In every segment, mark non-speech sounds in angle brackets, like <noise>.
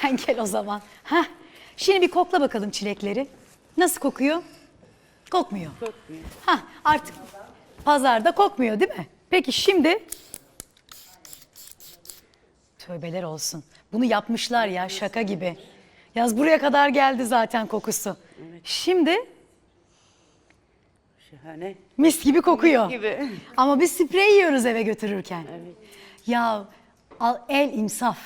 Sen gel o zaman. Heh. Şimdi bir kokla bakalım çilekleri. Nasıl kokuyor? Kokmuyor. Kokmuyor. Hah, artık pazarda kokmuyor değil mi? Peki şimdi tövbeler olsun. Bunu yapmışlar ya şaka gibi. Yaz buraya kadar geldi zaten kokusu. Şimdi Şahane. mis gibi kokuyor. Gibi. <laughs> Ama biz sprey yiyoruz eve götürürken. Ya al, el imsaf.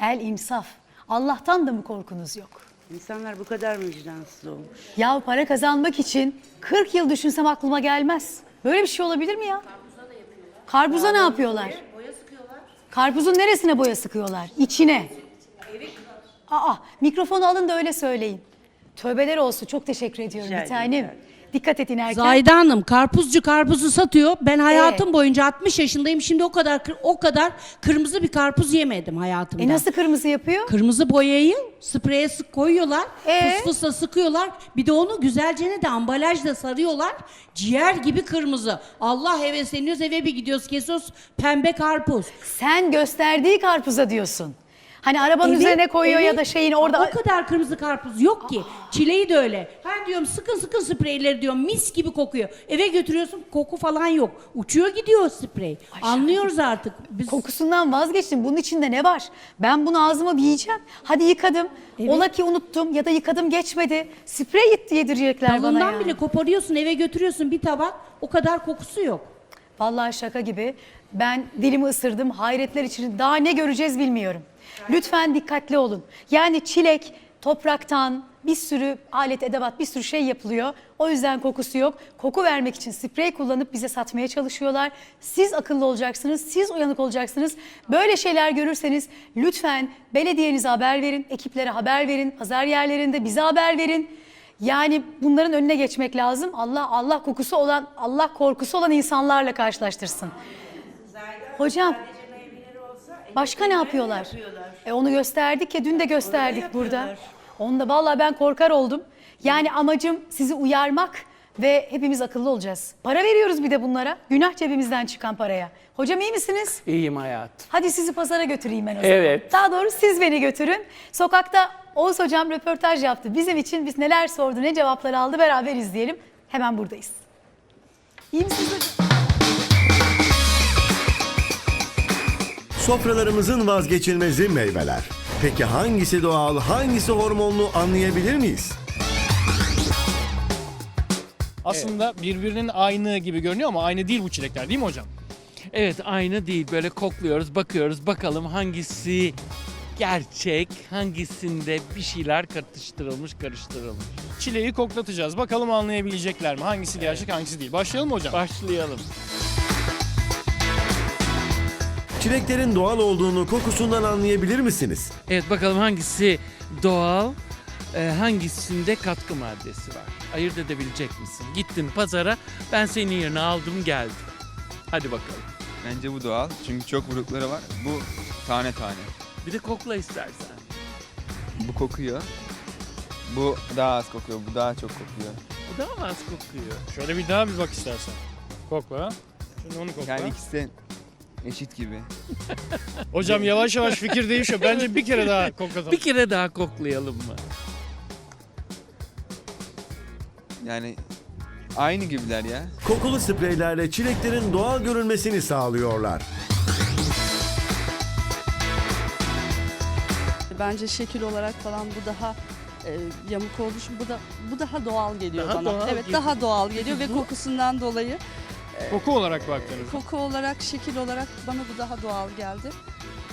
El imsaf. Allah'tan da mı korkunuz yok? İnsanlar bu kadar mı vicdansız olmuş? Ya para kazanmak için 40 yıl düşünsem aklıma gelmez. Böyle bir şey olabilir mi ya? Karpuza ne yapıyorlar? Karpuzun neresine boya sıkıyorlar? İçine. Aa, mikrofonu alın da öyle söyleyin. Tövbeler olsun. Çok teşekkür ediyorum Rica bir ederim, tanem. rica ederim. Dikkat et inerken. Zahide Hanım karpuzcu karpuzu satıyor. Ben hayatım Ee? boyunca 60 yaşındayım. Şimdi o kadar kır- o kadar kırmızı bir karpuz yemedim hayatımda. E nasıl kırmızı yapıyor? Kırmızı boyayı spreye sık koyuyorlar. Ee? Fıs fısla sıkıyorlar. Bir de onu güzelce de ambalajla sarıyorlar. Ciğer gibi kırmızı. Allah hevesleniyoruz eve bir gidiyoruz kesiyoruz pembe karpuz. Sen gösterdiği karpuza diyorsun. Hani arabanın Evet, üzerine koyuyor ya evet. da şeyin orada. O kadar kırmızı karpuz yok ki. Çileği de öyle. Ben diyorum sıkın sıkın spreyleri diyorum mis gibi kokuyor. Eve götürüyorsun koku falan yok. Uçuyor gidiyor sprey. Anlıyoruz artık. Biz Kokusundan vazgeçtim. Bunun içinde ne var? Ben bunu ağzıma bir yiyeceğim. Hadi yıkadım. Ola ki unuttum ya da yıkadım geçmedi. Sprey yetti yedirecekler bana dalından ya. bile koparıyorsun eve götürüyorsun bir tabak. O kadar kokusu yok. Vallahi şaka gibi. Ben dilimi ısırdım. Hayretler içinde daha ne göreceğiz bilmiyorum. Lütfen dikkatli olun. Yani çilek topraktan bir sürü alet edevat bir sürü şey yapılıyor. O yüzden kokusu yok. Koku vermek için sprey kullanıp bize satmaya çalışıyorlar. Siz akıllı olacaksınız. Siz uyanık olacaksınız. Böyle şeyler görürseniz lütfen belediyenize haber verin. Ekiplere haber verin. Pazar yerlerinde bize haber verin. Yani bunların önüne geçmek lazım. Allah Allah kokusu olan, Allah korkusu olan insanlarla karşılaştırsın. Hocam, başka ne yapıyorlar? E onu gösterdik ya, dün de gösterdik burada. Onda vallahi ben korkar oldum. Yani amacım sizi uyarmak ve hepimiz akıllı olacağız. Para veriyoruz bir de bunlara. Günah cebimizden çıkan paraya. Hocam iyi misiniz? İyiyim hayatım. Hadi sizi pazara götüreyim ben o zaman. Evet. Daha doğrusu siz beni götürün. Sokakta Oğuz hocam röportaj yaptı. Bizim için biz neler sordu, ne cevaplar aldı beraber izleyelim. Hemen buradayız. İyi misiniz hocam? Sofralarımızın vazgeçilmezi meyveler. Peki hangisi doğal, hangisi hormonlu anlayabilir miyiz? Aslında birbirinin aynı gibi görünüyor ama aynı değil bu çilekler değil mi hocam? Evet aynı değil böyle kokluyoruz bakıyoruz bakalım hangisi gerçek hangisinde bir şeyler katıştırılmış karıştırılmış. Çileği koklatacağız. Bakalım anlayabilecekler mi? Hangisi gerçek hangisi değil. Başlayalım mı hocam? Başlayalım. Çileklerin doğal olduğunu kokusundan anlayabilir misiniz? Evet bakalım hangisi doğal e, hangisinde katkı maddesi var. Ayırt edebilecek misin? Gittin pazara ben senin yerine aldım geldim. Hadi bakalım. Bence bu doğal çünkü çok burukları var. Bu tane tane. Bir de kokla istersen. Bu kokuyor. Bu daha az kokuyor, bu daha çok kokuyor. Bu daha mı az kokuyor? Şöyle bir daha bir bak istersen. Kokla. Şimdi onu kokla. Yani ikisi de eşit gibi. <laughs> Hocam yavaş yavaş fikir değişiyor. Bence bir kere daha koklatalım. Bir kere daha koklayalım mı? Yani aynı gibiler ya. Kokulu spreylerle çileklerin doğal görünmesini sağlıyorlar. Bence şekil olarak falan bu daha e, yamuk olduğu için bu da bu daha doğal geliyor Daha bana. doğal evet geliyor. daha doğal geliyor ve kokusundan dolayı Koku olarak baktığınızda. koku olarak şekil olarak bana bu daha doğal geldi.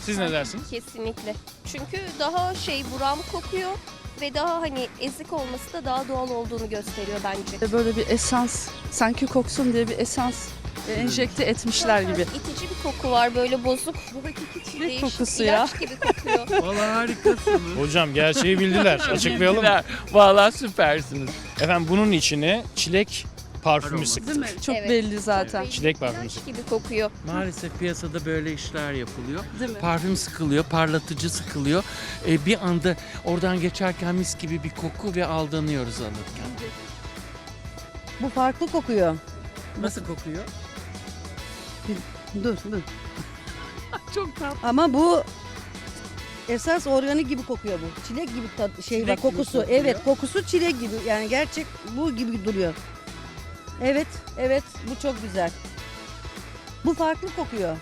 Siz ne dersiniz? Kesinlikle. Çünkü daha şey buram kokuyor ve daha hani ezik olması da daha doğal olduğunu gösteriyor bence. Böyle bir esans sanki koksun diye bir esans e, enjekte etmişler gibi. İtici bir koku var böyle bozuk. Değişik, kokusu ya. ilaç gibi kokuyor. <laughs> Vallahi harikasınız. Hocam gerçeği bildiler. Açıklayalım mı? Vallahi süpersiniz. Efendim bunun içine çilek parfümü. Değil mi? Çok Evet. belli zaten. Çilek parfümü İlaç sıktık. gibi kokuyor. Maalesef piyasada böyle işler yapılıyor. Değil mi? Parfüm sıkılıyor, parlatıcı sıkılıyor. E, bir anda oradan geçerken mis gibi bir koku ve aldanıyoruz alırken. Bu farklı kokuyor. Nasıl kokuyor? Dur dur. <laughs> Çok tatlı. Ama bu esas organik gibi kokuyor bu. Çilek gibi tat, şey Çilek var gibi kokusu. kokuyor. Evet kokusu çilek gibi. Yani gerçek bu gibi duruyor. Evet evet bu çok güzel. Bu farklı kokuyor.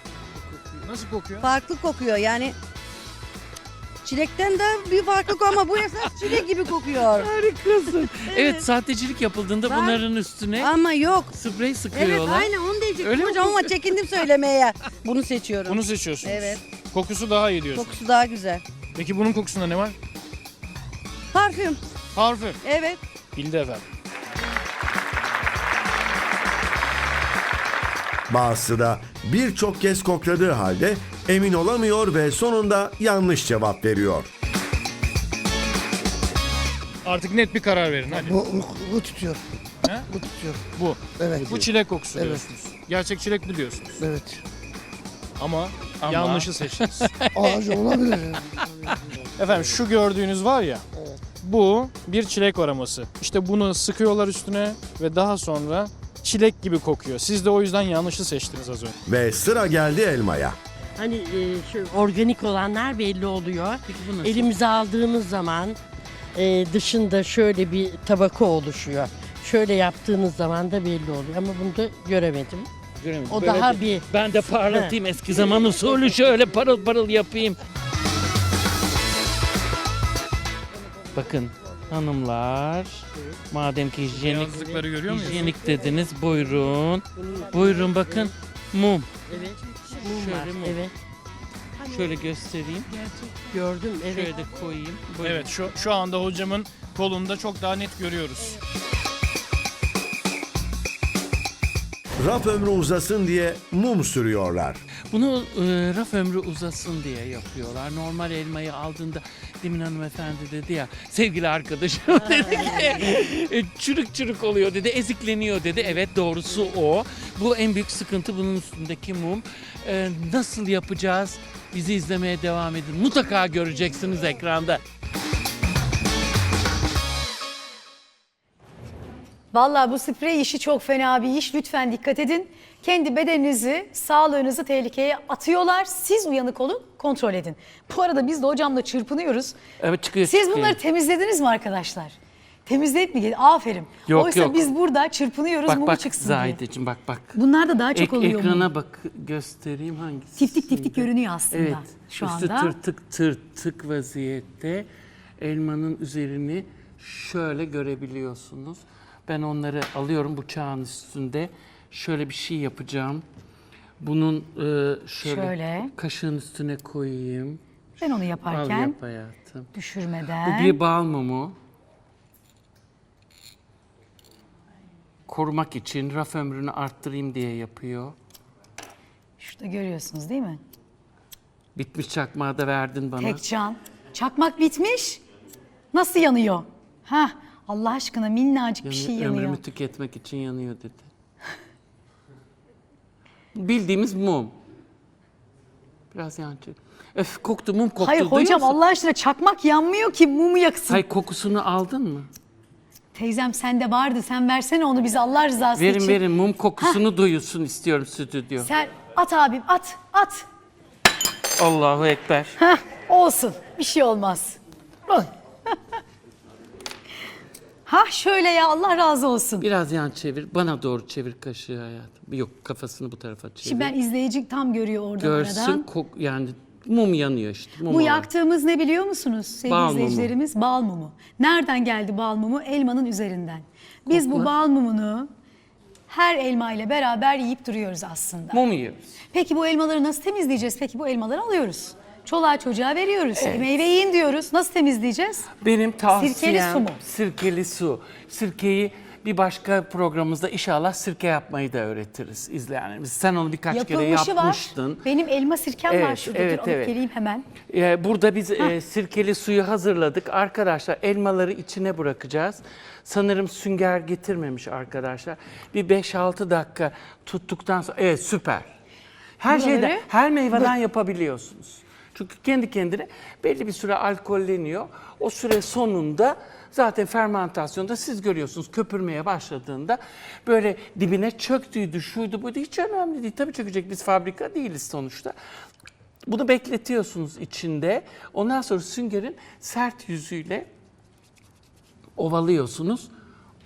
Nasıl kokuyor? Farklı kokuyor yani. Çilekten de bir farklı kokuyor ama bu esas çilek gibi kokuyor. Harikasın. <laughs> evet sahtecilik yapıldığında Var. bunların üstüne Ama yok. sprey Evet sıkıyorlar. aynen onu diyecektim Öyle mi hocam ama çekindim söylemeye. <laughs> Bunu seçiyorum. Bunu seçiyorsunuz. Evet. Kokusu daha iyi diyorsun. Kokusu daha güzel. Peki bunun kokusunda ne var? Parfüm. Parfüm. Evet. Bildi efendim. Bazısı da birçok kez kokladığı halde emin olamıyor ve sonunda yanlış cevap veriyor. Artık net bir karar verin hadi. Bu, bu, bu tutuyor. He? Bu tutuyor. Bu. Evet. Bu çilek kokusu Evet. diyorsunuz. Gerçek çilek bu diyorsunuz. Evet. Ama, Ama- yanlışı seçtiniz. <laughs> Ağacı olabilir. Efendim şu gördüğünüz var ya. Bu bir çilek aroması. İşte bunu sıkıyorlar üstüne ve daha sonra çilek gibi kokuyor. Siz de o yüzden yanlışı seçtiniz az önce. Ve sıra geldi elmaya. Hani e, şu organik olanlar belli oluyor. Peki bu nasıl? Elimize aldığımız zaman e, dışında şöyle bir tabaka oluşuyor. Şöyle yaptığınız zaman da belli oluyor ama bunu da göremedim. Göremedim. O Böyle daha de- bir Ben de parlatayım eski zaman usulü şöyle parıl parıl yapayım. Bakın hanımlar madem ki hijyenik, Beyazlıkları görüyor muyuz? hijyenik dediniz buyurun. Buyurun bakın mum. evet. Mum Şöyle var. mi? Evet. Şöyle göstereyim. Gördüm evet. Şöyle de koyayım. Buyurun. Evet şu, şu anda hocamın kolunda çok daha net görüyoruz. Raf ömrü uzasın diye mum sürüyorlar. Bunu e, raf ömrü uzasın diye yapıyorlar. Normal elmayı aldığında demin hanımefendi dedi ya sevgili arkadaşım dedi ki e, çürük çürük oluyor dedi ezikleniyor dedi. Evet doğrusu o. Bu en büyük sıkıntı bunun üstündeki mum. E, nasıl yapacağız? Bizi izlemeye devam edin. Mutlaka göreceksiniz ekranda. Vallahi bu sprey işi çok fena bir iş. Lütfen dikkat edin. Kendi bedeninizi, sağlığınızı tehlikeye atıyorlar. Siz uyanık olun, kontrol edin. Bu arada biz de hocamla çırpınıyoruz. Evet çıkıyor Siz çıkıyor. bunları temizlediniz mi arkadaşlar? Temizleyip mi gelin? Aferin. Yok, Oysa yok. biz burada çırpınıyoruz Bak mumu bak çıksın diye. Zahideciğim bak bak. Bunlar da daha çok Ek- oluyor. ekrana mum. bak göstereyim hangisi. Tiftik tiftik görünüyor aslında Evet. şu üstü anda. tırtık tırtık vaziyette elmanın üzerini şöyle görebiliyorsunuz. Ben onları alıyorum bıçağın üstünde. Şöyle bir şey yapacağım. Bunun e, şöyle, Şöyle. kaşığın üstüne koyayım. Ben onu Al yaparken yap hayatım. düşürmeden. Bu bir bal mumu. Korumak için raf ömrünü arttırayım diye yapıyor. Şurada görüyorsunuz değil mi? Bitmiş çakmağı da verdin bana. Tek can. Çakmak bitmiş. Nasıl yanıyor? Ha Allah aşkına minnacık bir şey yanıyor. Ömrümü tüketmek için yanıyor dedi. Bildiğimiz mum. Biraz yancı. Öf koktu mum koktu. Hayır duyuyor hocam musun? Allah aşkına çakmak yanmıyor ki mumu yaksın. Hayır kokusunu aldın mı? Teyzem sende vardı sen versene onu bize Allah rızası Verin için. verin mum kokusunu duyulsun istiyorum stüdyo. Sen at abim at at. Allahu Ekber. Heh, olsun bir şey olmaz. Oy. Ha şöyle ya Allah razı olsun. Biraz yan çevir. Bana doğru çevir kaşığı hayatım. Yok kafasını bu tarafa çevir. Şimdi ben izleyici tam görüyor oradan Görsün kok yani mum yanıyor işte. Mum Bu olan. yaktığımız ne biliyor musunuz sevgili Bal mumu. izleyicilerimiz? Bal mumu. Nereden geldi bal mumu? Elmanın üzerinden. Biz bu Kokla. bal mumunu her elma ile beraber yiyip duruyoruz aslında. Mum yiyoruz. Peki bu elmaları nasıl temizleyeceğiz? Peki bu elmaları alıyoruz. Çoluğa çocuğa veriyoruz. Meyve yiyin diyoruz. Nasıl temizleyeceğiz? Benim tavsiyem Sirkeli su mu? Sirkeli su. Sirkeyi bir başka programımızda inşallah sirke yapmayı da öğretiriz izleyenlerimiz. Sen onu birkaç kere Yapılmışı var. yapmıştın. Benim elma sirkem var Evet, şurada. evet, Dur evet. geleyim hemen. Ee, burada biz e, sirkeli suyu hazırladık. Arkadaşlar elmaları içine bırakacağız. Sanırım sünger getirmemiş arkadaşlar. Bir 5-6 dakika tuttuktan sonra evet süper. Her Buraları- şeyden, her meyveden yapabiliyorsunuz. Çünkü kendi kendine belli bir süre alkolleniyor. O süre sonunda zaten fermentasyonda siz görüyorsunuz köpürmeye başladığında böyle dibine çöktüydü, şuydu buydu hiç önemli değil. Tabii çökecek biz fabrika değiliz sonuçta. Bunu bekletiyorsunuz içinde. Ondan sonra süngerin sert yüzüyle ovalıyorsunuz.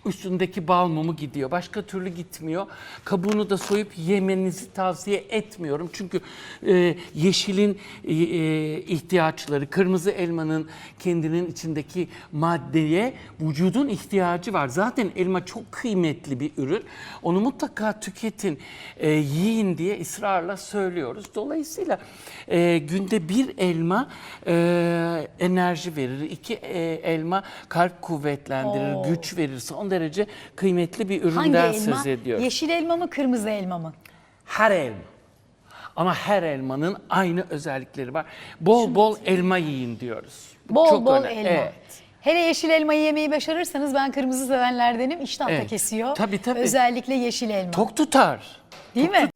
Üstündeki bal mumu gidiyor. Başka türlü gitmiyor. Kabuğunu da soyup yemenizi tavsiye etmiyorum. Çünkü e, yeşilin e, e, ihtiyaçları, kırmızı elmanın kendinin içindeki maddeye vücudun ihtiyacı var. Zaten elma çok kıymetli bir ürün. Onu mutlaka tüketin, e, yiyin diye ısrarla söylüyoruz. Dolayısıyla e, günde bir elma e, enerji verir. iki e, elma kalp kuvvetlendirir, Oo. güç verir. Son derece kıymetli bir Hangi üründen elma? söz ediyoruz. Yeşil elma mı kırmızı elma mı? Her elma. Ama her elmanın aynı özellikleri var. Bol bol elma yiyin diyoruz. Bu Bol çok bol önemli. elma. Evet. Hele yeşil elmayı yemeyi başarırsanız ben kırmızı sevenlerdenim. İştah da Evet. kesiyor. Tabii, tabii. Özellikle yeşil elma. Tok tutar. Değil mi?